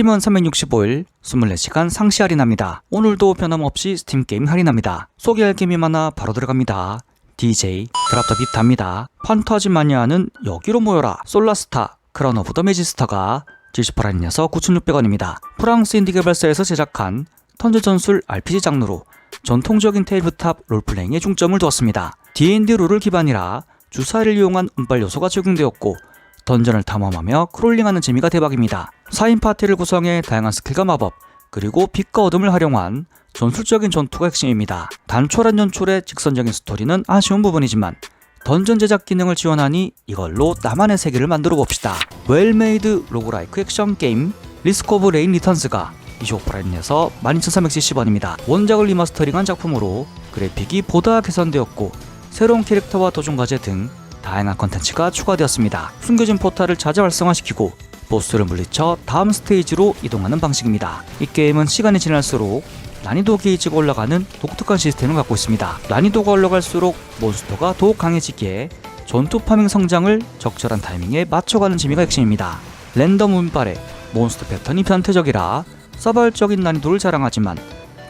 스팀은 365일 24시간 상시 할인합니다. 오늘도 변함없이 스팀 게임 할인합니다. 소개할 게임이 많아 바로 들어갑니다. DJ 드랍 더 비트합니다. 판타지 마니아는 여기로 모여라. 솔라스타 크라운 오브 더 매지스터가 78할인에서 9,600원입니다. 프랑스 인디 개발사에서 제작한 턴즈 전술 RPG 장르로 전통적인 테이블탑 롤플레잉에 중점을 두었습니다. D&D 룰을 기반이라 주사를 이용한 운빨 요소가 적용되었고 던전을 탐험하며 크롤링하는 재미가 대박입니다. 4인 파티를 구성해 다양한 스킬과 마법, 그리고 빛과 어둠을 활용한 전술적인 전투가 핵심입니다. 단촐한 연출의 직선적인 스토리는 아쉬운 부분이지만 던전 제작 기능을 지원하니 이걸로 나만의 세계를 만들어 봅시다. 웰메이드 로그라이크 액션 게임 리스크 오브 레인 리턴스가 25%에서 12,370원입니다. 원작을 리마스터링한 작품으로 그래픽이 보다 개선되었고 새로운 캐릭터와 도전 과제 등 다양한 컨텐츠가 추가되었습니다. 숨겨진 포탈을 자재 활성화시키고 보스를 물리쳐 다음 스테이지로 이동하는 방식입니다. 이 게임은 시간이 지날수록 난이도 게이지가 올라가는 독특한 시스템을 갖고 있습니다. 난이도가 올라갈수록 몬스터가 더욱 강해지기에 전투 파밍 성장을 적절한 타이밍에 맞춰가는 재미가 핵심입니다. 랜덤 운빨에 몬스터 패턴이 변태적이라 서발적인 난이도를 자랑하지만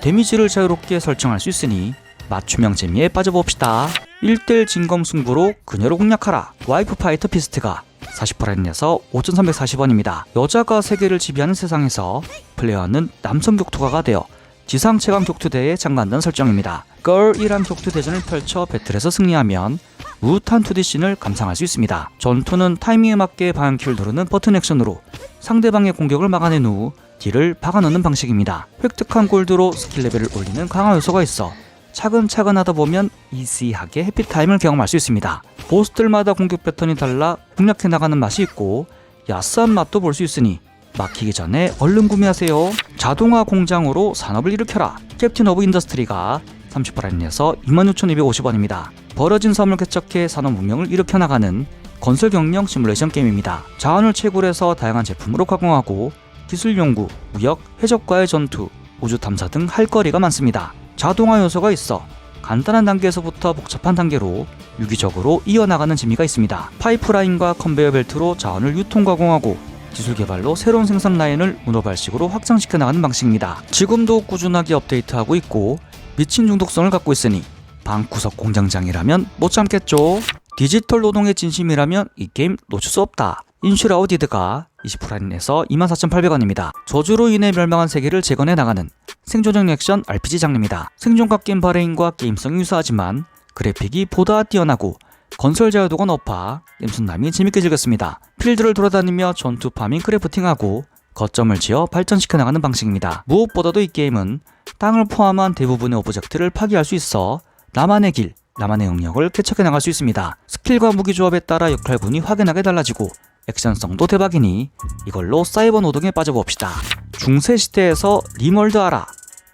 데미지를 자유롭게 설정할 수 있으니 맞춤형 재미에 빠져봅시다. 1대1 진검 승부로 그녀를 공략하라. 와이프 파이터 피스트가 40%에서 5,340원입니다. 여자가 세계를 지배하는 세상에서 플레이어는 남성 격투가가 되어 지상 최강 격투대에 장관된 설정입니다. 걸이란 격투 대전을 펼쳐 배틀에서 승리하면 우탄 2D 씬을 감상할 수 있습니다. 전투는 타이밍에 맞게 방향키를 누르는 버튼 액션으로 상대방의 공격을 막아낸 후 딜을 박아넣는 방식입니다. 획득한 골드로 스킬 레벨을 올리는 강화 요소가 있어 차근차근 하다 보면 이시하게 해피타임을 경험할 수 있습니다. 보스들마다 공격 패턴이 달라 공략해 나가는 맛이 있고 야스한 맛도 볼 수 있으니 막히기 전에 얼른 구매하세요. 자동화 공장으로 산업을 일으켜라. 캡틴 오브 인더스트리가 30%에서 26,250원입니다. 벌어진 섬을 개척해 산업 문명을 일으켜 나가는 건설 경영 시뮬레이션 게임입니다. 자원을 채굴해서 다양한 제품으로 가공하고 기술 연구, 무역, 해적과의 전투, 우주 탐사 등 할 거리가 많습니다. 자동화 요소가 있어 간단한 단계에서부터 복잡한 단계로 유기적으로 이어나가는 재미가 있습니다. 파이프라인과 컨베이어 벨트로 자원을 유통 가공하고 기술 개발로 새로운 생산 라인을 문어발식으로 확장시켜 나가는 방식입니다. 지금도 꾸준하게 업데이트하고 있고 미친 중독성을 갖고 있으니 방구석 공장장이라면 못 참겠죠. 디지털 노동의 진심이라면 이 게임 놓칠 수 없다. 인슈라우디드가 20% 할인해서 24,800원입니다. 저주로 인해 멸망한 세계를 재건해 나가는 생존형 액션 RPG 장르입니다. 생존과 게임 바레인과 게임성이 유사하지만 그래픽이 보다 뛰어나고 건설 자유도가 높아 게임순남이 재밌게 즐겼습니다. 필드를 돌아다니며 전투 파밍 크래프팅하고 거점을 지어 발전시켜 나가는 방식입니다. 무엇보다도 이 게임은 땅을 포함한 대부분의 오브젝트를 파괴할 수 있어 나만의 길, 나만의 영역을 개척해 나갈 수 있습니다. 스킬과 무기 조합에 따라 역할군이 확연하게 달라지고 액션성도 대박이니 이걸로 사이버 노동에 빠져봅시다. 중세 시대에서 리멀드하라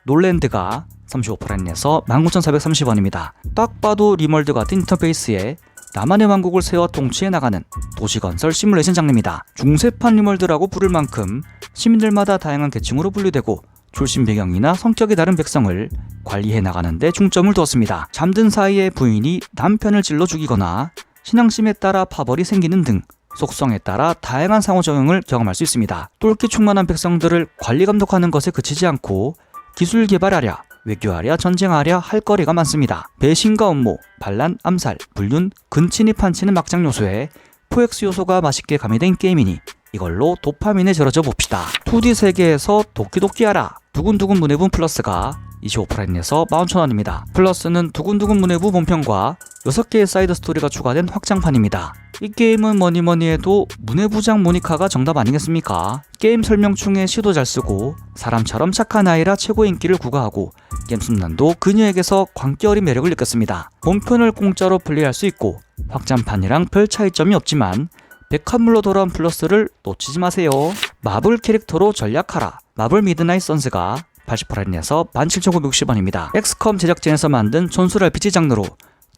놀랜드가 35%에서 19,430원입니다. 딱 봐도 리멀드 같은 인터페이스에 나만의 왕국을 세워 통치해 나가는 도시건설 시뮬레이션 장르입니다. 중세판 리멀드라고 부를 만큼 시민들마다 다양한 계층으로 분류되고 출신 배경이나 성격이 다른 백성을 관리해 나가는 데 중점을 두었습니다. 잠든 사이에 부인이 남편을 찔러 죽이거나 신앙심에 따라 파벌이 생기는 등 속성에 따라 다양한 상호작용을 경험할 수 있습니다. 똘끼 충만한 백성들을 관리 감독하는 것에 그치지 않고 기술 개발하랴, 외교하랴, 전쟁하랴 할 거리가 많습니다. 배신과 업무, 반란, 암살, 불륜, 근친이 판치는 막장 요소에 포엑스 요소가 맛있게 가미된 게임이니 이걸로 도파민에 절어져 봅시다. 2D 세계에서 도끼도끼하라 두근두근 문해분 플러스가 25%에서 41,000원입니다. 플러스는 두근두근 문해부 본편과 6개의 사이드 스토리가 추가된 확장판입니다. 이 게임은 뭐니 뭐니 해도 문해부장 모니카가 정답 아니겠습니까? 게임 설명충에 시도 잘 쓰고 사람처럼 착한 아이라 최고 인기를 구가하고 게임 순난도 그녀에게서 광기 어린 매력을 느꼈습니다. 본편을 공짜로 플레이할 수 있고 확장판이랑 별 차이점이 없지만 백화물로 돌아온 플러스를 놓치지 마세요. 마블 캐릭터로 전략하라. 마블 미드나잇 선스가 80%에서 17,960원입니다. 엑스컴 제작진에서 만든 전술 RPG 장르로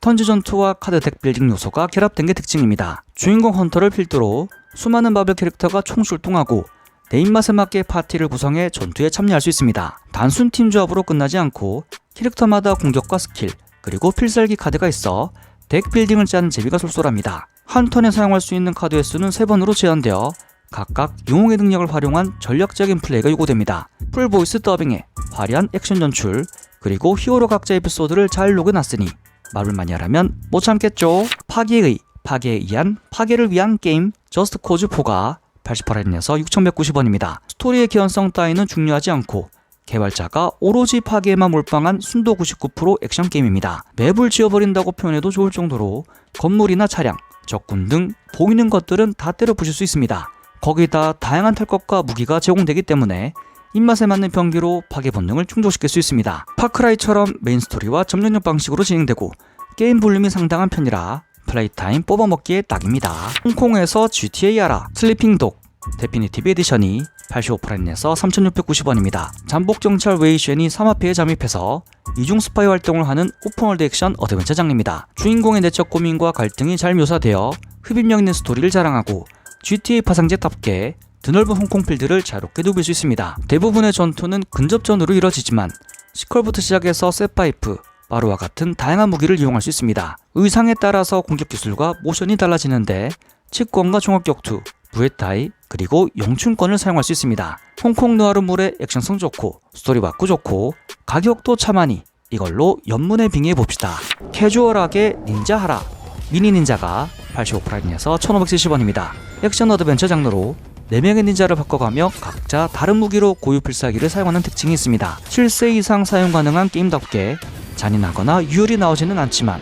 턴즈 전투와 카드 덱 빌딩 요소가 결합된 게 특징입니다. 주인공 헌터를 필두로 수많은 마블 캐릭터가 총출동하고 내 입맛에 맞게 파티를 구성해 전투에 참여할 수 있습니다. 단순 팀 조합으로 끝나지 않고 캐릭터마다 공격과 스킬, 그리고 필살기 카드가 있어 덱 빌딩을 짜는 재미가 쏠쏠합니다. 한 턴에 사용할 수 있는 카드의 수는 3번으로 제한되어 각각 영웅의 능력을 활용한 전략적인 플레이가 요구됩니다. 풀보이스 더빙에 화려한 액션 연출, 그리고 히어로 각자 에피소드를 잘 녹여놨으니 말을 많이 하라면 못 참겠죠. 파괴의 파괴에 의한 파괴를 위한 게임 저스트 코즈 4가 88엔에서 6,190원입니다. 스토리의 개연성 따위는 중요하지 않고 개발자가 오로지 파괴에만 몰빵한 순도 99% 액션 게임입니다. 맵을 지워버린다고 표현해도 좋을 정도로 건물이나 차량, 적군 등 보이는 것들은 다 때려 부실 수 있습니다. 거기다 다양한 탈 것과 무기가 제공되기 때문에 입맛에 맞는 병기로 파괴 본능을 충족시킬 수 있습니다. 파크라이처럼 메인 스토리와 점령력 방식으로 진행되고 게임 볼륨이 상당한 편이라 플레이 타임 뽑아먹기에 딱입니다. 홍콩에서 GTA 알아 슬리핑 독 데피니티브 에디션이 85%에서 3,690원입니다. 잠복 경찰 웨이쉔이 3화폐에 잠입해서 이중 스파이 활동을 하는 오픈월드 액션 어드벤처 장르입니다. 주인공의 내적 고민과 갈등이 잘 묘사되어 흡입력 있는 스토리를 자랑하고 GTA 파상제답게 드넓은 홍콩 필드를 자유롭게 누빌 수 있습니다. 대부분의 전투는 근접전으로 이뤄지지만 시컬부터 시작해서 셋파이프, 마루와 같은 다양한 무기를 이용할 수 있습니다. 의상에 따라서 공격 기술과 모션이 달라지는데 치권과 종합격투, 무에타이, 그리고 영춘권을 사용할 수 있습니다. 홍콩 느와르물의 액션성 좋고 스토리 받고 좋고 가격도 차마니 이걸로 연문에 빙의해 봅시다. 캐주얼하게 닌자 하라 미니 닌자가 85프라임에서 1570원입니다. 액션 어드벤처 장르로 4명의 닌자를 바꿔가며 각자 다른 무기로 고유 필살기를 사용하는 특징이 있습니다. 7세 이상 사용 가능한 게임답게 잔인하거나 유혈이 나오지는 않지만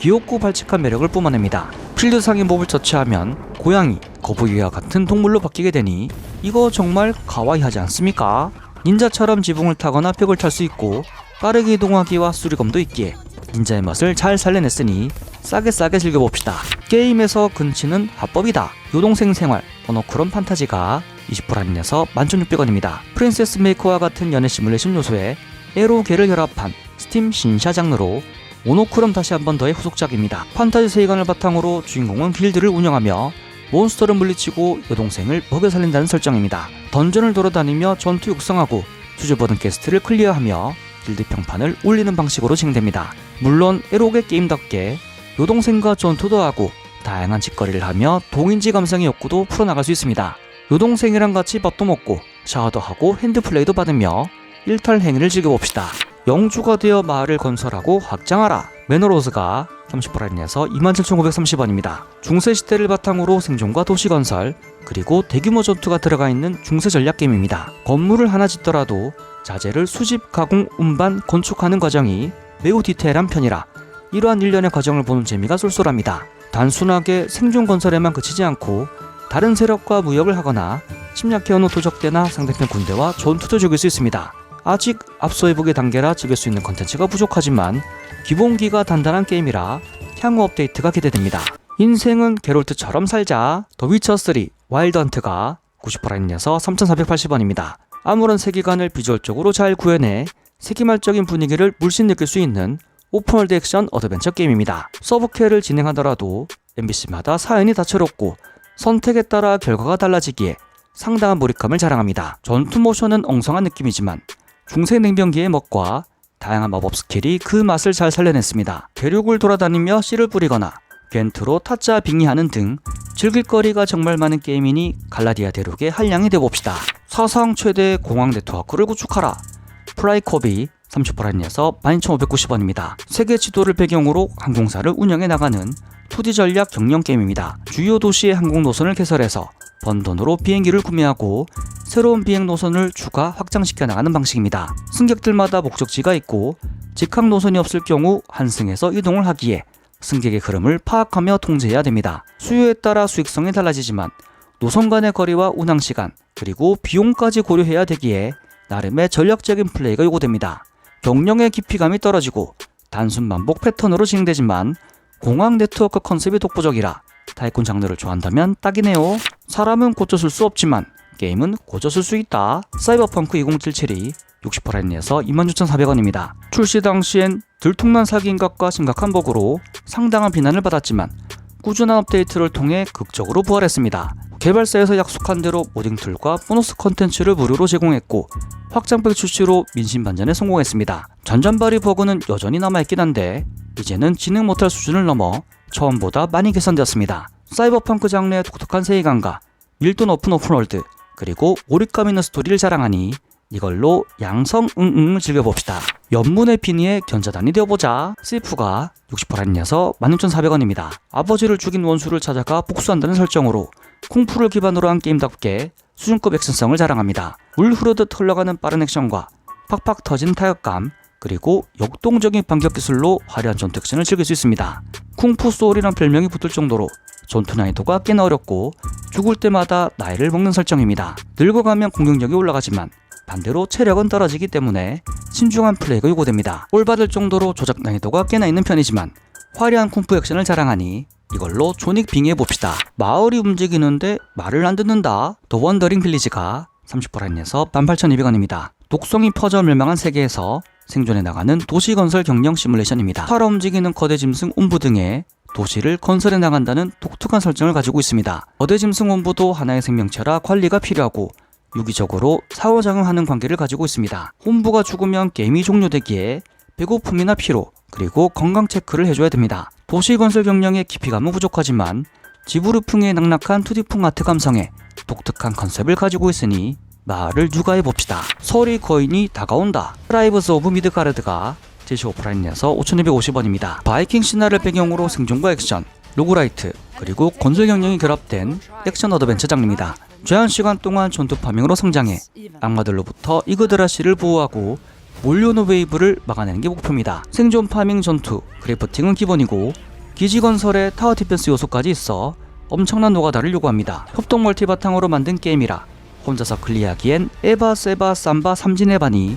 귀엽고 발칙한 매력을 뿜어냅니다. 필드상의 몹을 처치하면 고양이, 거북이와 같은 동물로 바뀌게 되니 이거 정말 가와이하지 않습니까? 닌자처럼 지붕을 타거나 벽을 탈 수 있고 빠르게 이동하기와 수리검도 있기에 닌자의 맛을 잘 살려냈으니 싸게 싸게 즐겨봅시다. 게임에서 근치는 합법이다. 요동생 생활, 모노크롬 판타지가 20% 할인해서 11,600원입니다. 프린세스 메이커와 같은 연애 시뮬레이션 요소에 에로계를 결합한 스팀 신샤 장르로 모노크롬 다시 한 번 더의 후속작입니다. 판타지 세계관을 바탕으로 주인공은 길드를 운영하며 몬스터를 물리치고 여동생을 먹여 살린다는 설정입니다. 던전을 돌아다니며 전투 육성하고 수줍어든 게스트를 클리어하며 길드 평판을 올리는 방식으로 진행됩니다. 물론 에로게 게임답게 요동생과 전투도 하고 다양한 짓거리를 하며 동인지 감성의 욕구도 풀어나갈 수 있습니다. 요동생이랑 같이 밥도 먹고 샤워도 하고 핸드플레이도 받으며 일탈 행위를 즐겨봅시다. 영주가 되어 마을을 건설하고 확장하라. 매너로즈가 30%인에서 27,530원입니다. 중세 시대를 바탕으로 생존과 도시 건설, 그리고 대규모 전투가 들어가 있는 중세 전략 게임입니다. 건물을 하나 짓더라도 자재를 수집, 가공, 운반, 건축하는 과정이 매우 디테일한 편이라 이러한 일련의 과정을 보는 재미가 쏠쏠합니다. 단순하게 생존 건설에만 그치지 않고 다른 세력과 무역을 하거나 침략해오는 도적대나 상대편 군대와 전투도 즐길 수 있습니다. 아직 앞서해보기 단계라 즐길 수 있는 컨텐츠가 부족하지만 기본기가 단단한 게임이라 향후 업데이트가 기대됩니다. 인생은 게롤트처럼 살자 더 위쳐 3 와일드 헌트가 90%인에서 3,480원입니다. 아무런 세계관을 비주얼적으로 잘 구현해 세기말적인 분위기를 물씬 느낄 수 있는 오픈월드 액션 어드벤처 게임입니다. 서브캐를 진행하더라도 NPC마다 사연이 다채롭고 선택에 따라 결과가 달라지기에 상당한 몰입감을 자랑합니다. 전투 모션은 엉성한 느낌이지만 중세 냉병기의 멋과 다양한 마법 스킬이 그 맛을 잘 살려냈습니다. 대륙을 돌아다니며 씨를 뿌리거나 겐트로 타짜 빙의하는 등 즐길거리가 정말 많은 게임이니 갈라디아 대륙의 한량이 되봅시다. 사상 최대 공항 네트워크를 구축하라. 프라이코비 30%에서 12,590원입니다. 세계 지도를 배경으로 항공사를 운영해 나가는 2D 전략 경영 게임입니다. 주요 도시의 항공 노선을 개설해서 번 돈으로 비행기를 구매하고 새로운 비행 노선을 추가 확장시켜 나가는 방식입니다. 승객들마다 목적지가 있고 직항 노선이 없을 경우 한승에서 이동을 하기에 승객의 흐름을 파악하며 통제해야 됩니다. 수요에 따라 수익성이 달라지지만 노선 간의 거리와 운항 시간 그리고 비용까지 고려해야 되기에 나름의 전략적인 플레이가 요구됩니다. 경영의 깊이감이 떨어지고 단순 반복 패턴으로 진행되지만 공항 네트워크 컨셉이 독보적이라 타이쿤 장르를 좋아한다면 딱이네요. 사람은 고쳐쓸 수 없지만 게임은 고쳐쓸 수 있다. 사이버펑크 2077이 60%에서 26,400원입니다. 출시 당시엔 들통난 사기인각과 심각한 버그로 상당한 비난을 받았지만 꾸준한 업데이트를 통해 극적으로 부활했습니다. 개발사에서 약속한 대로 모딩 툴과 보너스 컨텐츠를 무료로 제공했고 확장팩 출시로 민심 반전에 성공했습니다. 전전발이 버그는 여전히 남아있긴 한데 이제는 진행 못할 수준을 넘어 처음보다 많이 개선되었습니다. 사이버펑크 장르의 독특한 세계관과 밀도 높은 오픈월드 그리고 몰입감 있는 스토리를 자랑하니 이걸로 양성 응응을 즐겨봅시다. 연문의 비니의 견자단이 되어보자. 시프가 60% 할인해서 16,400원입니다. 아버지를 죽인 원수를 찾아가 복수한다는 설정으로 쿵푸를 기반으로 한 게임답게 수준급 액션성을 자랑합니다. 물 흐르듯 흘러가는 빠른 액션과 팍팍 터진 타격감 그리고 역동적인 반격 기술로 화려한 전투 액션을 즐길 수 있습니다. 쿵푸 소울이란 별명이 붙을 정도로 전투 난이도가 꽤나 어렵고 죽을 때마다 나이를 먹는 설정입니다. 늙어가면 공격력이 올라가지만 반대로 체력은 떨어지기 때문에 신중한 플레이가 요구됩니다. 꼴받을 정도로 조작 난이도가 꽤나 있는 편이지만 화려한 쿵푸 액션을 자랑하니 이걸로 조닉 빙의해 봅시다. 마을이 움직이는데 말을 안 듣는다. 더 원더링 빌리지가 30% 할인해서 18,200원입니다. 독성이 퍼져 멸망한 세계에서 생존해 나가는 도시 건설 경영 시뮬레이션입니다. 팔아 움직이는 거대 짐승 옴부 등의 도시를 건설해 나간다는 독특한 설정을 가지고 있습니다. 거대 짐승 옴부도 하나의 생명체라 관리가 필요하고 유기적으로 상호작용하는 관계를 가지고 있습니다. 홈부가 죽으면 게임이 종료되기에 배고픔이나 피로 그리고 건강 체크를 해줘야 됩니다. 도시 건설 경영의 깊이감은 부족하지만 지브르풍의 낙낙한 2D풍 아트 감성에 독특한 컨셉을 가지고 있으니 마을을 육아해 봅시다. 서리 거인이 다가온다. 프라이브스 오브 미드가르드가 제시 오프라인에서 5,250원입니다. 바이킹 신화를 배경으로 생존과 액션, 로그라이트, 그리고 건설 경영이 결합된 액션 어드벤처 장르입니다. 제한 시간 동안 전투 파밍으로 성장해 악마들로부터 이그드라시를 보호하고 몰려오는 웨이브를 막아내는 게 목표입니다. 생존 파밍 전투, 크래프팅은 기본이고 기지 건설에 타워 디펜스 요소까지 있어 엄청난 노가다를 요구합니다. 협동 멀티 바탕으로 만든 게임이라 혼자서 클리어하기엔 에바, 세바, 삼바, 삼진에바니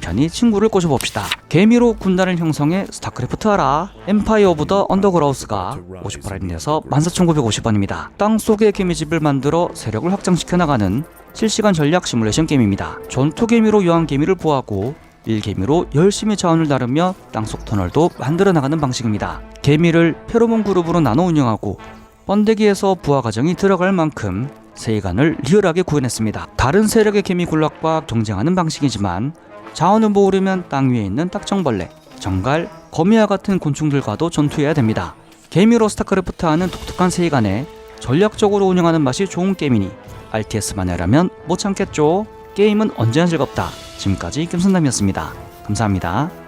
편히 친구를 꼬셔봅시다. 개미로 군단을 형성해 스타크래프트 하라. 엠파이어 오브 더 언더그라우스가 50% 할인해서 14,950원입니다. 땅 속에 개미집을 만들어 세력을 확장시켜 나가는 실시간 전략 시뮬레이션 게임입니다. 전투 개미로 여왕 개미를 보호하고 일개미로 열심히 자원을 나르며 땅속 터널도 만들어 나가는 방식입니다. 개미를 페로몬 그룹으로 나눠 운영하고 번데기에서 부화 과정이 들어갈 만큼 세간을 리얼하게 구현했습니다. 다른 세력의 개미 군락과 경쟁하는 방식이지만 자원을 모으려면 땅 위에 있는 딱정벌레, 정갈, 거미와 같은 곤충들과도 전투해야 됩니다. 개미로 스타크래프트하는 독특한 세간에 전략적으로 운영하는 맛이 좋은 게임이니 RTS만 해라면 못 참겠죠. 게임은 언제나 즐겁다. 지금까지 김선남이었습니다. 감사합니다.